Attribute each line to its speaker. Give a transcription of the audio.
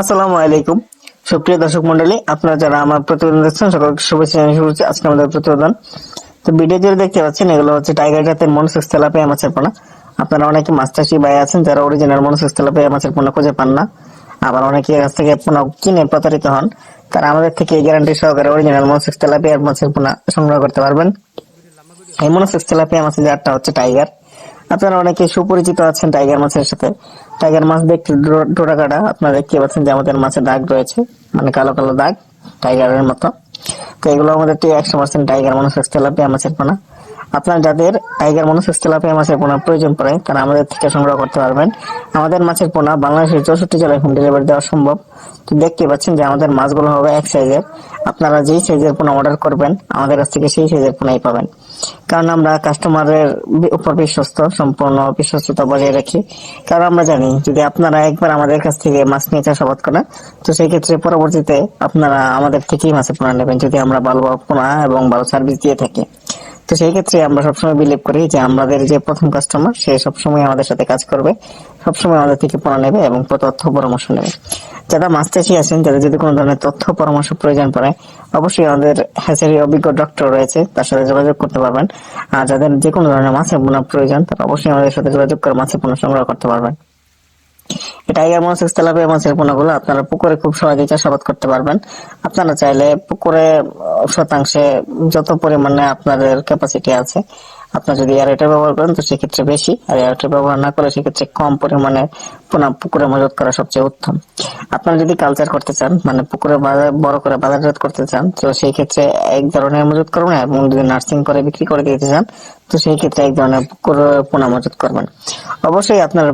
Speaker 1: আসসালামু আলাইকুম। সুপ্রিয় দর্শক মন্ডলী, আপনারা যারা আমার প্রতিবেদন দেখছেন, সকলকে শুভেচ্ছা জানিয়ে শুরু করছি আজকে আমাদের প্রতিবেদন। তো ভিডিও জুড়ে দেখতে পাচ্ছেন, এগুলো হচ্ছে টাইগার জাতের মনোসেক্স তেলাপিয়া মাছের পোনা। আপনারা অনেকে মাছ চাষি ভাই আছেন যারা অরিজিনাল মনোসেক্স তেলাপিয়া মাছের পোনা খুঁজে পান না। আবার অনেকে কাছ থেকে পোনা কিনে প্রতারিত হন। তারা আমাদের থেকে এই গ্যারান্টি সহকারে অরিজিনাল মনোসেক্স তেলাপিয়া মাছের পোনা সংগ্রহ করতে পারবেন। এই মনোসেক্স তেলাপিয়া মাছের জাতটা হচ্ছে টাইগার। আপনারা অনেকে সুপরিচিত আছেন টাইগার মাছের সাথে। টাইগার মাছ দেখতে ডোরা কাটা। আপনারা দেখতে পাচ্ছেন যে আমাদের মাছের দাগ রয়েছে মানে কালো কালো দাগ, টাইগারের মতো। তো এগুলো আমাদের একশো পার্সেন্ট টাইগার মানুষ তেলাপিয়া মাছের পোনা। আপনার যাদের টাইগার মনোসেক্স তেলাপিয়া মাছের পোনা প্রয়োজন পড়ে তারা আমাদের থেকে সংগ্রহ করতে পারবেন। আমাদের মাছের পোনা বাংলাদেশের চৌষট্টি জেলায় হোম ডেলিভারি দেওয়া সম্ভব। তো দেখতে পাচ্ছেন যে আমাদের মাছগুলো হবে এক সাইজের। আপনারা যেই সাইজের পোনা অর্ডার করবেন, আমাদের কাছ থেকে সেই সাইজের পোনাই পাবেন। কারণ আমরা কাস্টমারের উপর বিশ্বস্ত, সম্পূর্ণ বিশ্বস্ততা বজায় রাখি। কারণ আমরা জানি, যদি আপনারা একবার আমাদের কাছ থেকে মাছ নিয়ে চাষাবাদ করেন, তো সেই ক্ষেত্রে পরবর্তীতে আপনারা আমাদের থেকেই মাছের পোনা নেবেন, যদি আমরা ভালো পোনা এবং ভালো সার্ভিস দিয়ে থাকি। তো সেই ক্ষেত্রে আমরা সবসময় বিলিভ করি যে আমাদের যে প্রথম কাস্টমার সে সবসময় আমাদের সাথে কাজ করবে, সবসময় আমাদের থেকে পড়া নেবে এবং তথ্য পরামর্শ নেবে। যারা মাছ চাষি আছেন, যাদের যদি কোনো ধরনের তথ্য পরামর্শ প্রয়োজন পড়ে, অবশ্যই আমাদের হ্যাচারি অভিজ্ঞ ডক্টর রয়েছে, তার সাথে যোগাযোগ করতে পারবেন। আর যাদের যে কোনো ধরনের মাছের পোনা প্রয়োজন, তারা অবশ্যই আমাদের সাথে যোগাযোগ করে মাছের পোনা সংগ্রহ করতে পারবেন। টাইগার মাছ তেলাপিয়া মাছের পোনাগুলো আপনারা পুকুরে খুব সহজে চাষাবাদ করতে পারবেন। আপনারা চাইলে পুকুরে শতাংশে যত পরিমাণে আপনাদের ক্যাপাসিটি আছে, আপনারা যদি এয়ারটের ব্যবহার করেন, তো সেক্ষেত্রে বেশি। আর এয়ারটের ব্যবহার না করে সেক্ষেত্রে কম পরিমাণে পোনা পুকুরে মজুত করা সবচেয়ে উত্তম। আপনারা যদি কালচার করতে চান মানে পুকুরে বড় করে বাজারজাত করতে চান, তো সেই ক্ষেত্রে এক ধরনের মজুত করবেন এবং যদি নার্সিং করে বিক্রি করে দিতে চান, তো সেই ক্ষেত্রে এক ধরনের পুকুরে, পোনা মজুত করবেন। অবশ্যই আপনার